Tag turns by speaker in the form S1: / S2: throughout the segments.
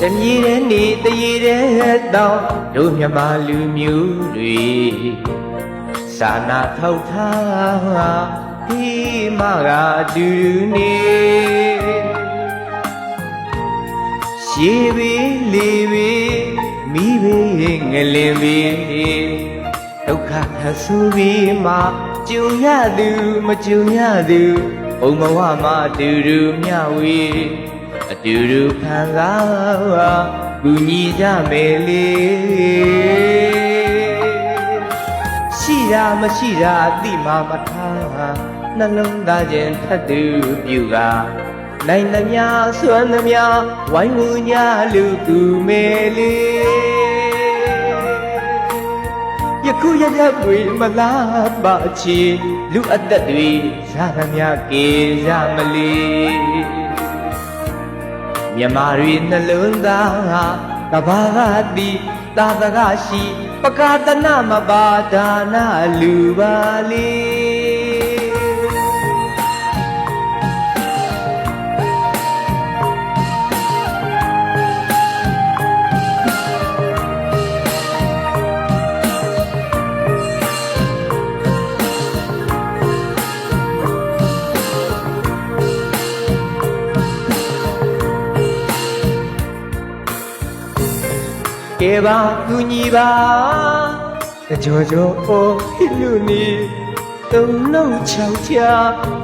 S1: တမြည်တဲ့နေတရေတဲ့တောင်းတို့မြမလူမျိုးတွေစာနာထောက်ထားဒီမကအတူတူနေရှေးပြီလေပြီမိပြီငလင်ပြီဒုက္ခထဆူပြီးမှကြုံရသူမကြုံရသူဘုံဘဝမှာအတူတူမျှဝေ အတူတူခံစားကူညီကြမယ်လေရှိတာမရှိတာအတိမမထားနှလုံးသားချင်းထပ်သူပြုကနိုင်သမျှစွမ်းသမျှဝိုင်းဝန်းကြလူကူမယ်လေယခုရရပွေမလားပါချီလူအသက်တွေရသမျှကေရမလီ မြမတွေနှလုံးသားကဘာကတိသာသကရှိ ပကာတနာမပါဒါနာလူပါလီ ကဲပါကူညီပါကြောကြောအိုလူနီသုံးလုံးချောက်ချာ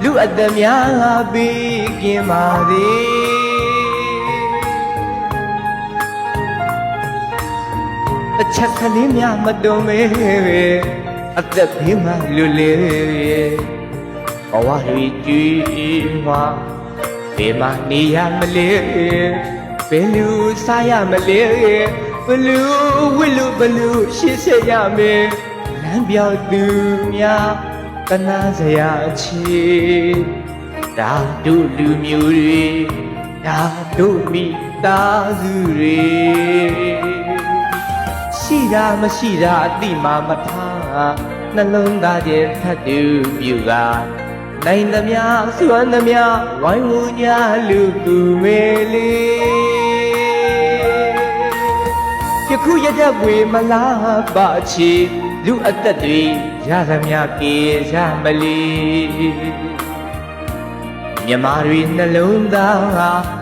S1: လူအသက်များပြီးကင်းပါသည်အချက်ကလေးများမတုံးမဲအသက်ဘေးမှလူလေဘဝတွေကြည်မှာဘေးမှာနေရမလဲဘယ်လူစားရမလဲ ဘလူဝိလူဘလူရှိစေရမယ်လမ်းပြောက်သူများကနာစရာချီဒါတို့လူမျိုးတွေဒါတို့မိသားစုတွေရှိတာမရှိတာအတိမမထားနှလုံးသားကျထပ်တူပြုကနိုင်သမျှစွမ်းသမျှဝိုင်းဝန်းညာလူသူမေလေး ယခုရတဲ့ဝေမလားပါချီလူအသက်တွေရသမျှကေရမလီမြမတွေနှလုံးသား